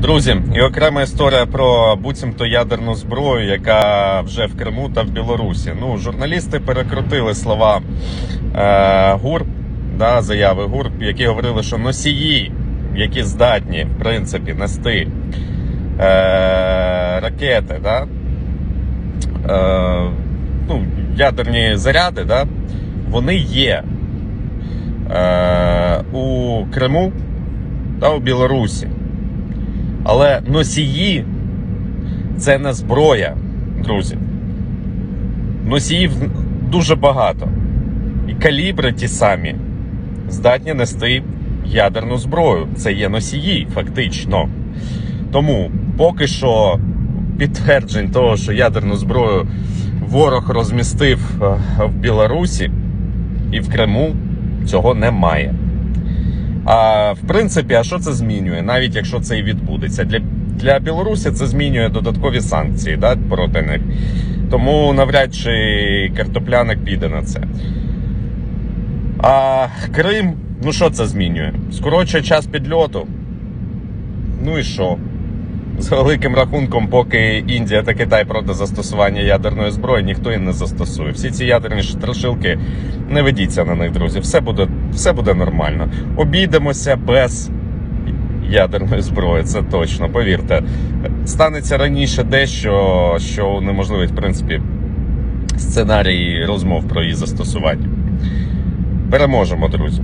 Друзі, і окрема історія про буцімто ядерну зброю, яка вже в Криму та в Білорусі. Ну, журналісти перекрутили слова е, ГУР, да, заяви ГУР, які говорили, що носії, які здатні, в принципі, нести е, ракети, да, е, ну, ядерні заряди, да, вони є е, у Криму та у Білорусі. Але носії це не зброя, друзі. Носіїв дуже багато. І калібри ті самі здатні нести ядерну зброю. Це є носії, фактично. Тому поки що підтверджень того, що ядерну зброю ворог розмістив е, в Білорусі і в Криму, цього немає. А в принципі, а що це змінює, навіть якщо це і відбудеться? Для, для Білорусі це змінює додаткові санкції да, проти них. Тому навряд чи картопляник піде на це. А Крим, ну що це змінює? Скорочує час підльоту. Ну і що? З великим рахунком, поки Індія та Китай проти застосування ядерної зброї, ніхто і не застосує. Всі ці ядерні страшилки, не ведіться на них, друзі. Все буде, все буде нормально. Обійдемося без ядерної зброї, це точно, повірте. Станеться раніше дещо, що унеможливить, в принципі, сценарій розмов про її застосування. Переможемо, друзі.